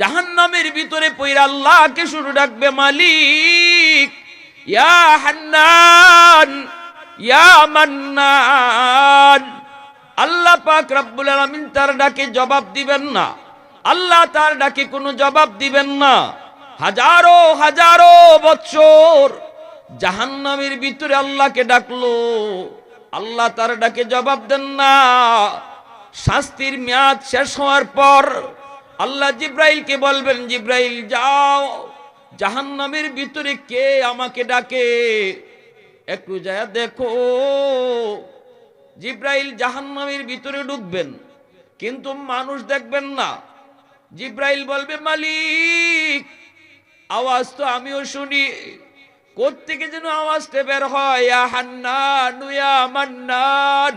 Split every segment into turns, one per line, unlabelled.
জাহান্নামের ভিতরে পইরা আল্লাহকে শুরু ডাকবে মালিক, ইয়া হান্নান, ইয়া আল্লাহ পাক রব্বুল আলামিন তার ডাকে জবাব দিবেন না। আল্লাহ তার ডাকে কোনো জবাব দিবেন না। হাজারো হাজারো বছর জাহান্নামের ভিতরে আল্লাহকে ডাকলো। আল্লাহ তার ডাকে জবাব দেন না। শাস্তির মেয়াদ শেষ হওয়ার পর আল্লাহ জিব্রাইলকে বলবেন, জিব্রাইল, যাও। জাহান্নামের ভিতরে কে আমাকে ডাকে? একটু যায় দেখো। জিব্রাইল জাহান্নামের ভিতরে ঢুকবেন, কিন্তু মানুষ দেখবেন না। জিব্রাইল বলবে, মালিক, আওয়াজ তো আমিও শুনি। কোত্থেকে যেন আওয়াজটা বের হয়? হান্নান, ইয়া মান্নান,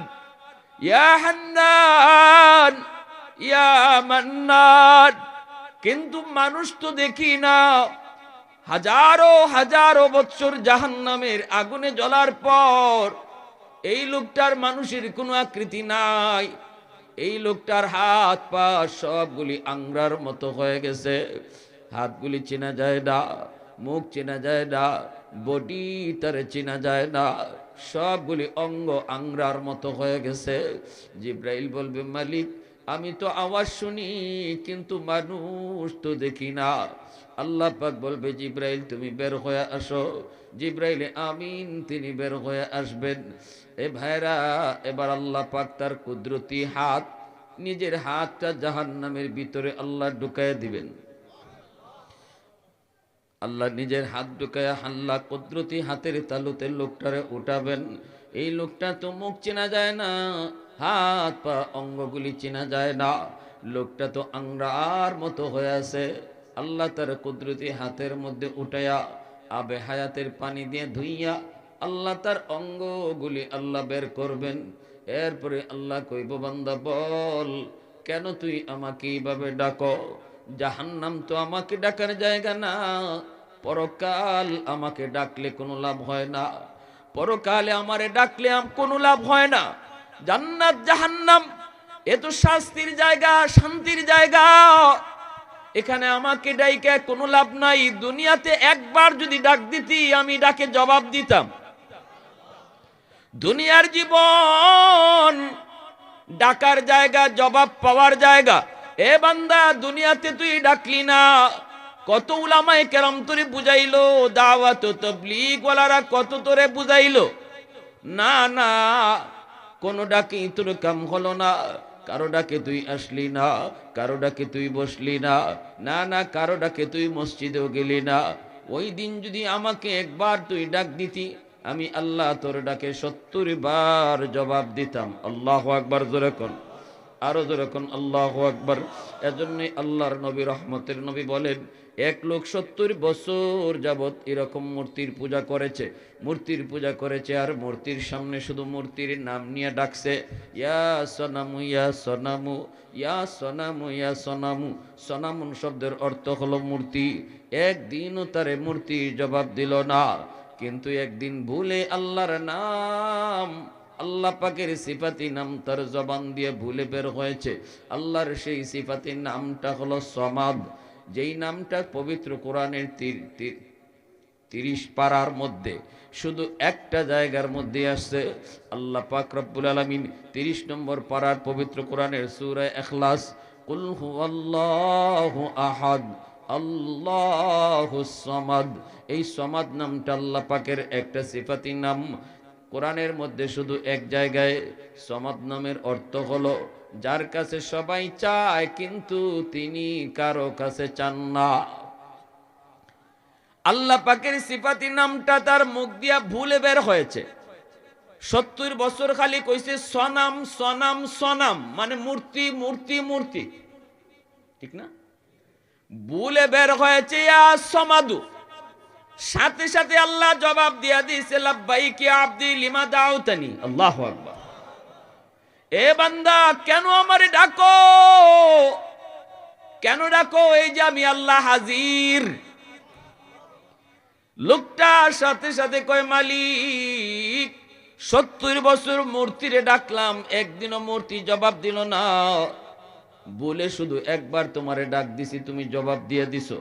ইয়া হান্নান। ইয়া কিন্তু মানুষ তো দেখি না। হাজারো হাজারো বছর জাহান্নামের আগুনে জ্বলার পর এই লোকটার মানুষের কোনো আকৃতি নাই। এই লোকটার হাত পা সবগুলি আংরার মতো হয়ে গেছে। হাতগুলি চেনা যায় না, মুখ চেনা যায় না, বডি তার চেনা যায় না। সবগুলি অঙ্গ আংরার মতো হয়ে গেছে। জিব্রাইল বলবে, মালিক আমি তো আওয়াজ শুনি, কিন্তু মানুষ তো দেখি না। আল্লাহ পাক বলবে, জিব্রাইল, তুমি বের হয়ে আসো। জিব্রাইলে, আমিন। তিনি বের হয়ে আসবেন। এ ভাইরা, এবার আল্লাহ পাক তার কুদরতি হাত, নিজের হাতটা জাহান্নামের ভিতরে আল্লাহ ঢুকায় দিবেন। আল্লাহ নিজের হাত ঢুকায় হাল্লা কুদরতি হাতের তালুতে লোকটারে উঠাবেন। এই লোকটা তো মুখ চেনা যায় না। হাত পা অঙ্গগুলি চেনা যায় না। লোকটা তো আংরার মতো হয়ে আছে। আল্লাহ তার কুদরতি হাতের মধ্যে উঠাইয়া আবে হায়াতের পানি দিয়ে ধুইয়া আল্লাহ তার অঙ্গগুলি আল্লাহ বের করবেন। এরপরে আল্লাহ কইব, বান্দা, বল, কেন তুই আমাকে এইভাবে ডাকো? জাহান্নাম তো আমাকে ডাকার জায়গা না। পরকাল আমাকে ডাকলে কোনো লাভ হয় না। পরকালে আমারে ডাকলে কোনো লাভ হয় না। জান্নাত, জাহান্নাম। এ তো শাস্তির জায়গা, শান্তির জায়গা। এখানে আমাকে ডাইকে কোনো লাভ নাই। দুনিয়াতে একবার যদি ডাক দিতি, আমি ডাকে জবাব দিতাম। দুনিয়ার জীবন ডাকার জায়গা, জবাব পাওয়ার জায়গা। এ বান্দা, দুনিয়াতে তুই ডাকলি না। কত উলামায় কেরাম তোরে বুঝাইলো, দাওয়াত তবলিগ ওয়ালারা কত তোরে বুঝাইলো। না না। কোনো ডাকে তোর কাম হলো না। কারও ডাকে তুই আসলি না, কারও ডাকে তুই বসলি না না না, কারও ডাকে তুই মসজিদেও গেলি না। ওই দিন যদি আমাকে একবার তুই ডাক দিতি, আমি আল্লাহ তোর ডাকে সত্তর বার জবাব দিতাম। আল্লাহ একবার জোরে কর আরও জোরে কোন, আল্লাহ আকবার। এজন্যই আল্লাহর নবী, রহমতের নবী বলেন এক লোক সত্তর বছর যাবৎ এরকম মূর্তির পূজা করেছে। মূর্তির পূজা করেছে আর মূর্তির সামনে শুধু মূর্তির নাম নিয়ে ডাকছে, ইয়া সনামু ইয়া সনামু ইয়া সনামু ইয়া সনামু। সনামুন শব্দের অর্থ হলো মূর্তি। একদিনও তারে মূর্তি জবাব দিল না, কিন্তু একদিন ভুলে আল্লাহর নাম, আল্লাহ পাকের সিফাতি নাম তার জবান দিয়ে ভুলে বের হয়েছে। আল্লাহর সেই সিফাতি নামটা হলো সমাদ। যেই নামটা পবিত্র কোরআনের তিরিশ পাড়ার মধ্যে, শুধু একটা জায়গার মধ্যে আসছে। আল্লাহ পাক রব্বুল আলমিন তিরিশ নম্বর পাড়ার পবিত্র কোরআনের সুরায় এখলাস কুল হুয়াল্লাহু আহাদ আল্লাহু সমাদ। এই সমাদ নামটা আল্লাহ পাকের একটা সিফাতি নাম। কোরআনের মধ্যে শুধু এক জায়গায় সমাদ নামের অর্থ হলো যার কাছে সবাই চায়, কিন্তু তিনি কারও কাছে চান না। আল্লাহ পাকের সিফাতি নামটা তার মুখ দিয়া ভুলে বের হয়েছে। সত্তর বছর খালি কইছে, সনাম সনাম সনাম মানে মূর্তি মূর্তি মূর্তি। ঠিক না? ভুলে বের হয়েছে সমাদু। সাথে সাথে আল্লাহ জবাব দিয়া দিয়েছে, লাব্বাইকি আব্দি লিমা দাউতানি। আল্লাহ আকবার। এ বান্দা, কেন আমারে ডাকো? কেন ডাকো? এই যে আমি আল্লাহ হাজির। লোকটা সাথে সাথে কয়, মালিক, সত্তর বছর মূর্তিরে ডাকলাম, একদিনও মূর্তি জবাব দিল না। বলে শুধু একবার তোমারে ডাক দিছি, তুমি জবাব দিয়ে দিছো।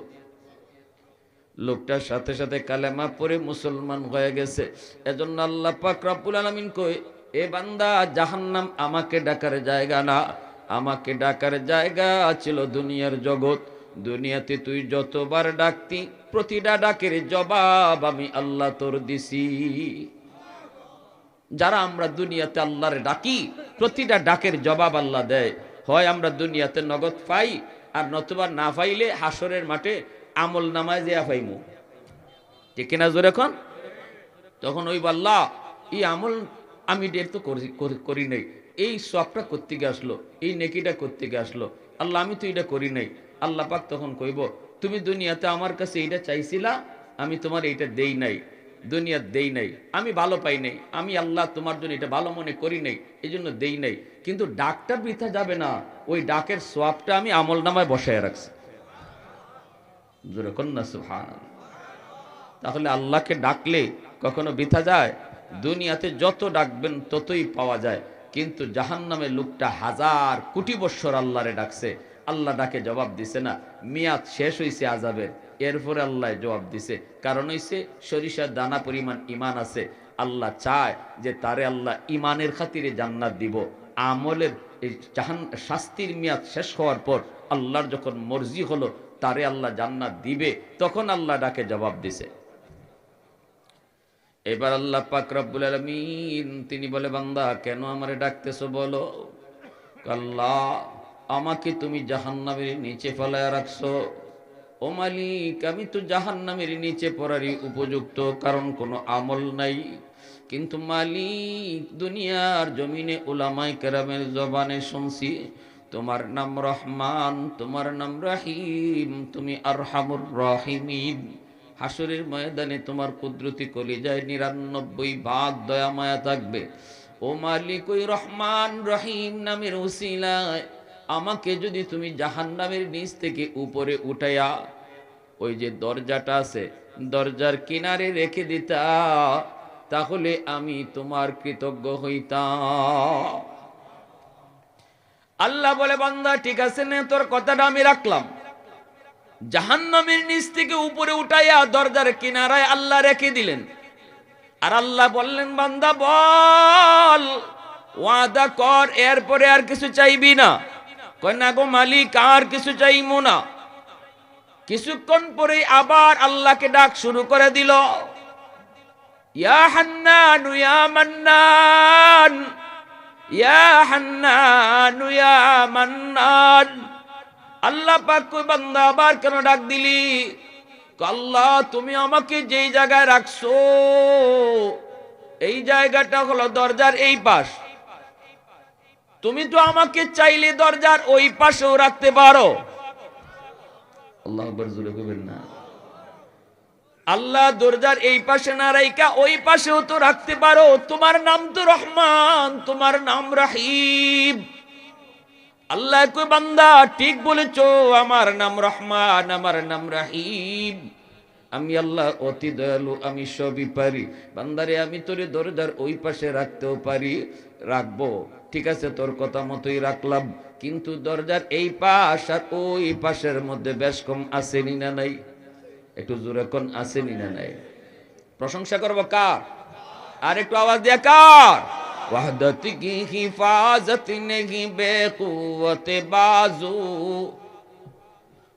লোকটার সাথে সাথে কালেমা পরে মুসলমান হয়ে গেছে। এজন্য আল্লাহ পাক রব্বুল আলামিন কই এ বান্দা, জাহান্নাম আমাকে ডাকার জায়গা না। আমাকে ডাকার জায়গা ছিল দুনিয়ার জগৎ। দুনিয়াতে তুই যতবার ডাকতি, প্রতিটা ডাকের জবাব আমি আল্লাহ তোর দিছি। যারা আমরা দুনিয়াতে আল্লাহরে ডাকি, প্রতিটা ডাকের জবাব আল্লাহ দেয়। হয় আমরা দুনিয়াতে নগদ পাই, আর নতুবা না পাইলে হাসরের মাঠে আমল নামায় দেয়া পাইমু। ঠিক কিনা জোর এখন তখন ওই বাল্লা এই আমল আমি ডের তো করি, করি- নাই। এই সবটা করতে গিয়ে আসলো, এই নেকিটা করতে গিয়ে আসলো। আল্লাহ, আমি তো এটা করি নাই। আল্লাহ পাক তখন কইব, তুমি দুনিয়াতে আমার কাছে এইটা চাইছিলা, আমি তোমার এইটা দেই নাই। দুনিয়ার দেই নাই। আমি ভালো পাই নাই। আমি আল্লাহ তোমার জন্য এটা ভালো মনে করি নাই এই জন্য দেই নাই। কিন্তু ডাকটা বৃথা যাবে না। ওই ডাকের সোয়াবটা আমি আমল নামায় বসায় রাখছি। তাহলে আল্লাহকে ডাকলে কখনো বৃথা যায়? দুনিয়াতে যত ডাকবেন ততই পাওয়া যায়। কিন্তু জাহান্নামের লোকটা হাজার কোটি বৎসর আল্লাহরে ডাকছে। আল্লাহ ডাকে জবাব দিছে না, মেয়াদ শেষ হয়েছে আজাবের এরপরে আল্লাহ জবাব দিছে, কারণ হইছে সরিষার দানা পরিমাণ ইমান আছে। আল্লাহ চায় যে তারে আল্লাহ ইমানের খাতিরে জান্নাত দিব। আমলের এই জাহান, শাস্তির মেয়াদ শেষ হওয়ার পর আল্লাহর যখন মর্জি হলো, তারে আল্লাহ জান্নাত দিবে, তখন আল্লাহ ডাকে জবাব দিছে। এবার আল্লাহ পাক রব্বুল আলামিন, তিনি বলে, বান্দা, কেন আমারে ডাকতেছো বলো? আল্লাহ আমাকে তুমি জাহান্নামের নিচে ফেলায় রাখছো। ও মালিক, আমি তো জাহান্নামের নিচে পড়ারই উপযুক্ত, কারণ কোনো আমল নাই। কিন্তু মালিক, দুনিয়ার জমিনে উলামাই কেরামের জবানে শুনছি, তোমার নাম রহমান, তোমার নাম রাহিম, তুমি আরহামুর রাহিমিন। হাসরের ময়দানে তোমার কুদরতি কলিজায় নিরানব্বই ভাগ দয়া মায়া থাকবে। ও মালিক, ওই রহমান রহিম নামের উসিলায় আমাকে যদি তুমি জাহান্নামের নিচ থেকে উপরে উঠাইয়া ওই যে দরজাটা আছে, দরজার কিনারে রেখে দিতা, তাহলে আমি তোমার কৃতজ্ঞ হইতাম। আল্লাহ বলে, বান্দা, ঠিক আছে না, তোর কথাটা আমি রাখলাম। জাহান্নামের নিচ থেকে উপরে উঠাইয়া দরজার কিনারায় আল্লাহ রেখে দিলেন। আর আল্লাহ বললেন, বান্দা, বল, ওয়াদা কর, এরপরে আর কিছু চাইবি না। কন্যা গো মালিক, আর কিছু চাইমু না। কিছুক্ষণ পরে আবার আল্লাহকে ডাক শুরু করে দিল, ইয়া হান্নান, ইয়া মান্নান ইয়া মান্নান। আল্লাহ পাক বান্দা, আবার কেন ডাক দিলি? আল্লাহ, তুমি আমাকে যেই জায়গায় রাখছো, এই জায়গাটা হলো দরজার এই পাশ। তুমি তো আমাকে চাইলে দরজার ওই পাশেও রাখতে পারো। আল্লাহ না। আল্লাহ দরজার এই পাশে না রাইকা ওই পাশেও তো রাখতে পারো। তোমার নাম তো রহমান, তোমার নাম রাহিম। আল্লাহ কই বান্দা, ঠিক বলেছ, আমার নাম রহমান, আমার নাম রাহিম। আমি আল্লাহ অতি দয়ালু, আমি সবই পারি। বান্দারে, আমি তোরে দরজার ওই পাশে রাখতেও পারি, রাখব। ঠিক আছে, তোর কথা মতোই রাখলাম। কিন্তু দরজার এই পাশ আর ওই পাশের মধ্যে বেশ কম আসেনি না নাই? একটু জোরে কোন আসেনি না নাই? প্রশংসা করব কার? আর একটু আওয়াজ দিয়া কার? وحدت کی حفاظت نہیں، بے قوت بازو۔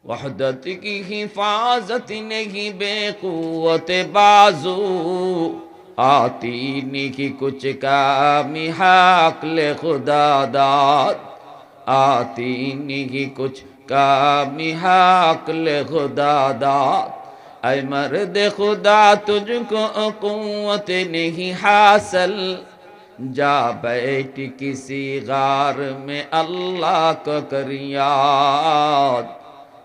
وحدت کی حفاظت نہیں، بے قوت بازو۔ آتی نہیں کچھ کامی حقل خدا داد۔ آتی نہیں کچھ کامی حقل خدا داد۔ اے مرد خدا، تجھ کو قوت نہیں حاصل۔ जा बैठ किसी गार में अल्लाह को करियाद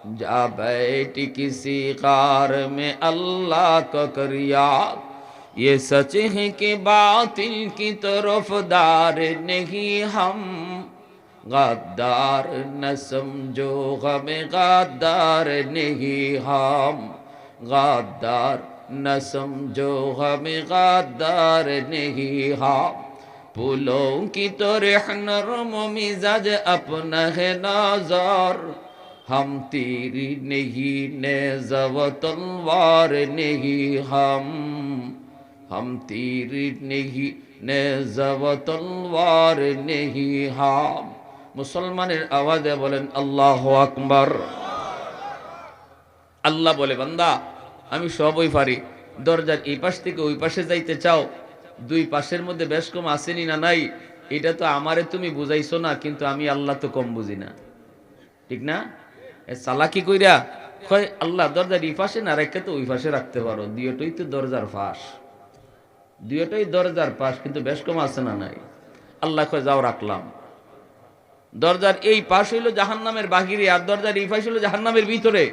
जा बैठ किसी गार में अल्लाह को करियाद ये सच है कि बातिल की तरफ़ दार नहीं हम। गद्दार न समझो, गम गद्दार नहीं हम। गद्दार न समझो हमें गद्दार नहीं हम। পুলকিত রেহনরম মিজাজ আপনা হে নজর। হাম তীরি নেহি নে জব তলবার নেহি হম। হম তীরি নেহি নে জব নেহি হাম। মুসলমানের আওয়াজে বলেন, আল্লাহ আকবর। আল্লাহ বলে, বান্দা, আমি সবই পারি। দরজার এই পাশ থেকে ওই পাশে যাইতে চাও দুই পাশের মধ্যে বেশ কম আসেনি না নাই? এটা তো আমারে তুমি বুঝাইছো না, কিন্তু আমি আল্লাহ তো কম বুঝি না। ঠিক না? চালাকি কইরা কয়, আল্লাহ দরজার এই পাশে না রেখে তো ওই পাশে রাখতে পারো। দুইটাই তো দরজার ফাঁস। দুইটাই দরজার পাশ কিন্তু বেশ কম আছে না নাই? আল্লাহ কয়, যাও রাখলাম। দরজার এই পাশ হইল জাহান্নামের বাহিরে, আর দরজার এই পাশ হইল জাহান্নামের ভিতরে।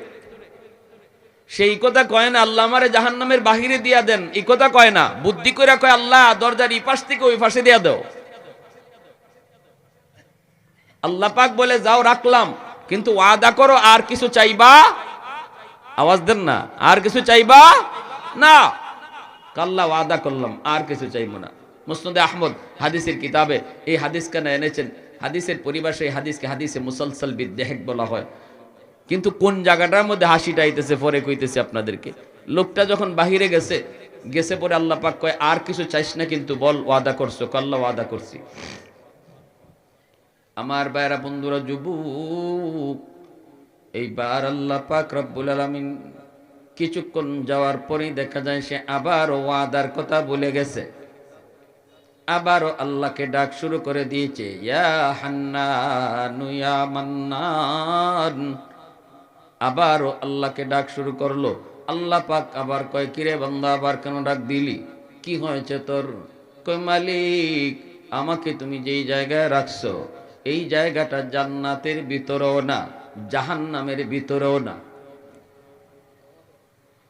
সেই কথা কয় না, আল্লাহ আমারে জাহান্নামের বাহিরে দিয়া দেন। এই কথা কয় না, বুদ্ধি করে কয়, আল্লাহ দরজার এই পাশ থেকে ওই পাশে দিয়া দাও। আল্লাহ পাক বলে, যাও, রাখলাম, কিন্তু ওয়াদা করো, আর কিছু চাইবা? আওয়াজ দেন না, আর কিছু চাইবা? না। কাল্লা, ওয়াদা করলাম, আর কিছু চাইব না। মুসনদে আহমদ হাদিসের কিতাবে এই হাদিস কেন এনেছেন। হাদিসের পরিভাষায় এই হাদিসকে হাদিসে মুসলসল বিদ্যাহেক বলা হয়। কিন্তু কোন জায়গাটার মধ্যে হাসিটা আইতেছে, পরে কইতেছে আপনাদেরকে। লোকটা যখন বাহিরে গেছে গেছে পরে আল্লাহ পাক কয়, আর কিছু চাইস না কিন্তু বল, ওয়াদা করছ? কাল্লা ওয়াদা করছি। আমার বাইরা বন্ধুরা, যুবক, এইবার আল্লাহ পাক রব্বুল আলামিন কিছুক্ষণ যাওয়ার পরেই দেখা যায় সে আবার ওয়াদার কথা বলে গেছে। আবারও আল্লাহকে ডাক শুরু করে দিয়েছে, ইয়া হান্নানু, ইয়া মান্নান। আবারও আল্লাহকে ডাক শুরু করল। আল্লাহ পাক আবার কয়, কিরে বান্দা, আবার কেন ডাক দিলি? কি হয়েছে তোর? কয়, মালিক, আমাকে তুমি যেই জায়গায় রাখছো, এই জায়গাটা জান্নাতের ভিতরেও না, জাহান্নামের ভিতরেও না।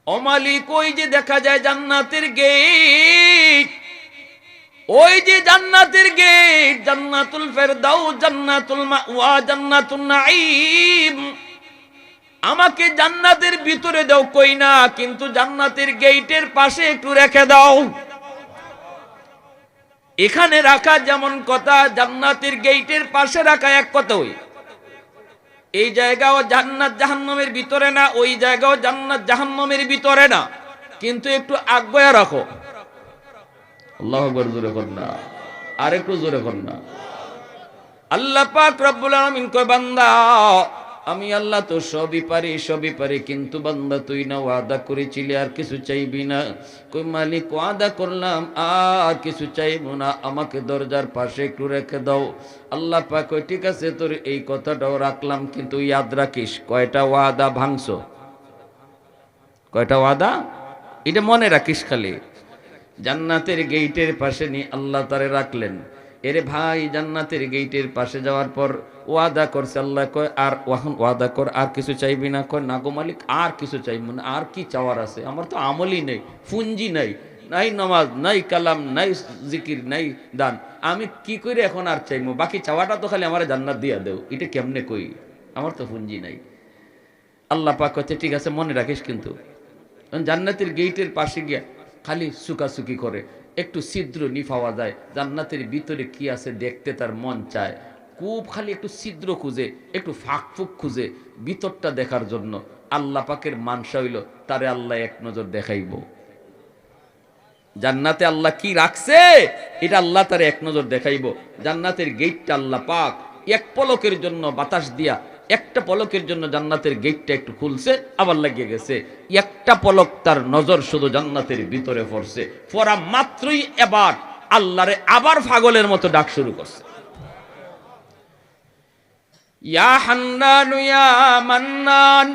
অমালিক ওই যে দেখা যায় জান্নাতের গেট, ওই যে জান্নাতের গেট, জান্নাতুল ফেরদাউ জান্নাতুল মাওয়া, জান্নাতুন নাঈম আমাকে জান্নাতের ভিতরে দাও, কই না? কিন্তু জান্নাতের গেটের পাশে একটু রেখে দাও। এখানে রাখা যেমন কথা, জান্নাতের গেটের পাশে রাখা এক কথা ওই। এই জায়গাও জান্নাত জাহান্নামের ভিতরে না, ওই জায়গাও জান্নাত জাহান্নামের ভিতরে না। কিন্তু একটু আগ্রয়া রাখো। আল্লাহ জোরে কর না। আর একটু জোরে কর না। আল্লাহ পাক রব্বুল আলামিন কয়, বান্দা আমি আল্লাহ তো সবই পারি সবই পারি, কিন্তু বান্দা তুই না ওয়াদা করেছিলি, আর কিছু চাইবি না। কই মালিক, ওয়াদা করলাম, আর কিছু চাইব না। আমাকে দরজার পাশে একটু রেখে দাও। আল্লাহ পাক ঠিক আছে, তোর এই কথাটাও রাখলাম, কিন্তু ইয়াদ রাখিস, কয়টা ওয়াদা ভাঙছো? কয়টা ওয়াদা? এটা মনে রাখিস খালি। জান্নাতের গেইটের পাশে নিয়ে আল্লাহ তারে রাখলেন। এরে ভাই জান্নাতের গেইটের পাশে যাওয়ার পর ওয়াদা করছে, আল্লাহ কয়, আর ওয়াহন, ওয়াদা কর, আর কিছু চাইবি না। কয়, না গো মালিক, আর কিছু চাইব না। আর কি চাওয়ার আছে? আমার তো আমলই নেই, পুঞ্জি নাই নাই নামাজ, নাই কালাম, নাই জিকির, নাই দান। আমি কি করে এখন আর চাইব? বাকি চাওয়াটা তো খালি আমার জান্নাত দিয়া দেও। এটা কেমনে কই? আমার তো পুঞ্জি নাই। আল্লাহ পাক হচ্ছে ঠিক আছে, মনে রাখিস কিন্তু। জান্নাতের গেইটের পাশে গিয়া খালি সুকাসুকি করে। একটু ছিদ্র নিফাওয়া যায়। জান্নাতের ভিতরে কি আছে দেখতে তার মন চায়। খুব খালি একটু ছিদ্র খুঁজে, একটু ফাঁক ফুক খুঁজে ভিতরটা দেখার জন্য। আল্লাহ পাকের মানসা হইল, তারে আল্লাহ এক নজর দেখাইব। জান্নাতে আল্লাহ কি রাখছে? এটা আল্লাহ তারে এক নজর দেখাইব। জান্নাতের গেটটা আল্লাহ পাক, এক পলকের জন্য বাতাস দিয়া একটা পলকের জন্য জান্নাতের গেটটা একটু খুলছে, আবার লাগিয়ে গেছে। একটা পলক তার নজর শুধু জান্নাতের ভিতরে পড়ছে। পড়া মাত্রই এবার আল্লাহরে আবার পাগলের মতো ডাক শুরু করছে। ইয়া হান্নানু, ইয়া মান্নান,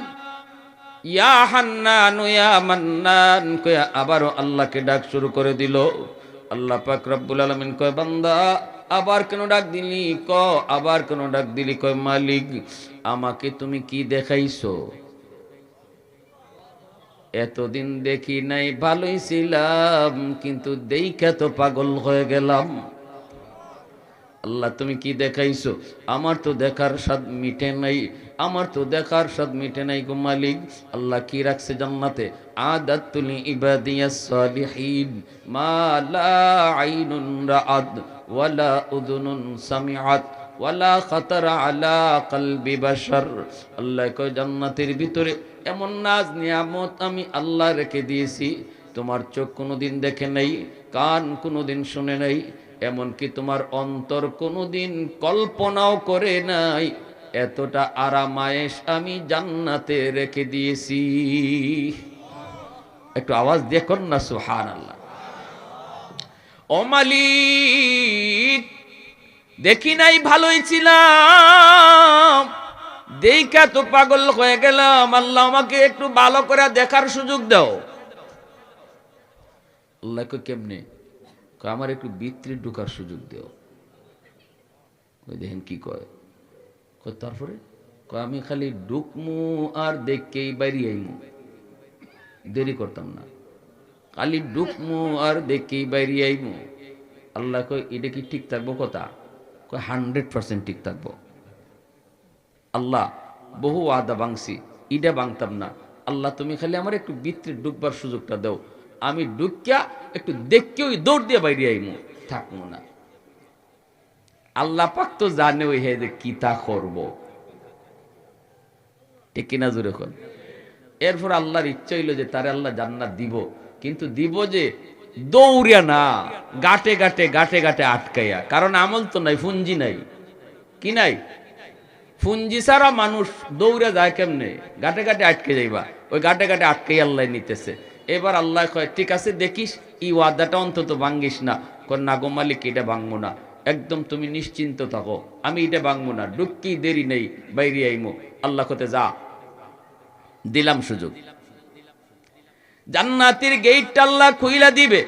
ইয়া হান্নানু, ইয়া মান্নান, কয়া আবারও আল্লাহকে ডাক শুরু করে দিল। আল্লাহ পাক রব্বুল আলামিন কয়, বান্দা, আবার কেন ডাক দিলি? ক, আবার কেন ডাক দিলি? কয়, মালিক আমাকে তুমি কি দেখাইছো? এতদিন দেখি নাই, ভালোই ছিলাম, কিন্তু দেইখা তো পাগল হয়ে গেলাম। আল্লাহ, তুমি কি দেখাইছো? আমার তো দেখার স্বাদ মিটে নাই, আমার তো দেখার স্বাদ মিটে নাই গো মালিক। আল্লাহ কি রাখছে জান্নাতে? আদাতুলি ইবাদিয়াস সালিহিন, মা লা আইনুন রাআত ওয়ালা উযুনুন সামিআত। ওয়ালা খাতার আলা কলবি বাশার। আল্লাহ কয়, জান্নাতের ভিতরে এমন নাজ নিয়ামত আমি আল্লাহ রেখে দিয়েছি। তোমার চোখ কোনোদিন দেখে নাই, কান কোনোদিন শুনে নাই, এমনকি তোমার অন্তর কোনোদিন কল্পনাও করে নাই। এতটা আরামায়েশ আমি জান্নাতে রেখে দিয়েছি। একটু আওয়াজ দেখুন না সুহান আল্লাহ ও মালিক! দেখি নাই ভালোই ছিলাম। দেখা তো পাগল হয়ে গেলাম। আল্লাহ আমাকে একটু ভালো করে দেখার সুযোগ দাও। আল্লাহ কই কেমনে? আমার একটু বিত্রে ঢুকার সুযোগ দেও। দেখেন কি কয়? তারপরে? আমি খালি ঢুকমু আর দেখকেই বাইরে আইমু। দেরি করতাম না। খালি ঢুকমু আর দেখকেই বাইরে আইমু। আল্লাহ কয়, এটা কি ঠিক থাকব কথা? কয় হান্ড্রেড পার্সেন্ট ঠিক থাকব। আল্লাহ বহু আদা বাংছি ইটা বাংতাম না। আল্লাহ তুমি খালি আমার একটু বিত্রে ডুববার সুযোগটা দাও। আমি ডুকিয়া একটু দেখকে ওই দৌড় দিয়ে বাইরে আইমু। থাকব না। আল্লাহ পাক তো জানে ওই হে যে কি তা করব। ঠিক কিনা জোরে এরপর আল্লাহর ইচ্ছা হইল যে তারে আল্লাহ জান্নাত দিব। কিন্তু দিব যে দৌড়িয়া না, গাটে গাটে গাটে গাটে আটকাইয়া। কারণ আমল তো নাই, ফুঞ্জি নাই। কি নাই? ফুঞ্জি ছাড়া মানুষ দৌড়ে যায় কেমনে? গাটে গাটে আটকে যাইবা। ওই গাটে গাটে আটকে আল্লাহ নিতেছে। এবার আল্লাহ কয়, ঠিক আছে, দেখিস, এই ওয়াদাটা অন্তত ভাঙ্গিস না। কর, না গো মালিক, এটা ভাঙবো না। একদম তুমি নিশ্চিন্ত থাকো। আমি এটা ভাঙবো না। ডুক্কি দেরি নেই, বাইরে আইমো। আল্লাহ কতে যা। দিলাম সুযোগ। জান্নাতের গেটটা আল্লাহ খুইলা দিবে।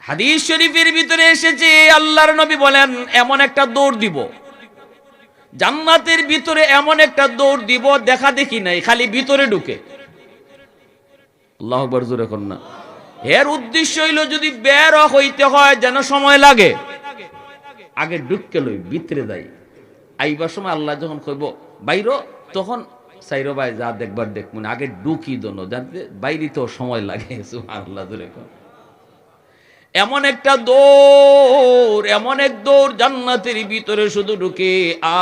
হাদিস শরীফের ভিতরে এসেছে, আল্লাহর নবী বলেন, এমন একটা দৌড় দিব। জান্নাতের ভিতরে এমন একটা দৌড় দিব, দেখা দেখি নাই, খালি ভিতরে ঢুকে। আল্লাহ জোরে কর না এর উদ্দেশ্য হইল, যদি বের হইতে হয়, যেন সময় লাগে, আগে ঢুককে লই, ভিতরে যাই। আইবার সময় আল্লাহ যখন কইব, বাইর, তখন সাইরো ভাই যা দেখবার দেখ মনে আগে ঢুকি দোনো, যাতে বাইরে তো সময় লাগে আল্লাহ জোরে এমন একটা দৌড়, এমন এক দৌড় জান্নাতের ভিতরে শুধু ঢুকে,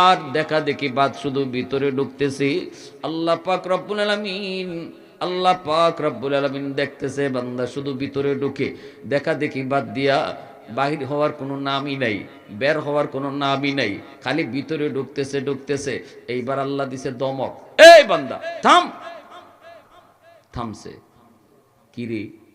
আর দেখা দেখি বাদ শুধু ভিতরে ঢুকতেছি। আল্লাহ পাক রব্বুল আলামিন, আল্লাহ পাক রব্বুল আলামিন দেখতেছে, বান্দা শুধু ভিতরে ঢুকে, দেখা দেখি বাদ দিয়া বাহির হওয়ার কোনো নামই নাই, বের হওয়ার কোনো নামই নাই, খালি ভিতরে ঢুকতেছে ঢুকতেছে, এইবার আল্লাহ দিছে দমক। এই বান্দা, থাম। থামছে। কিরে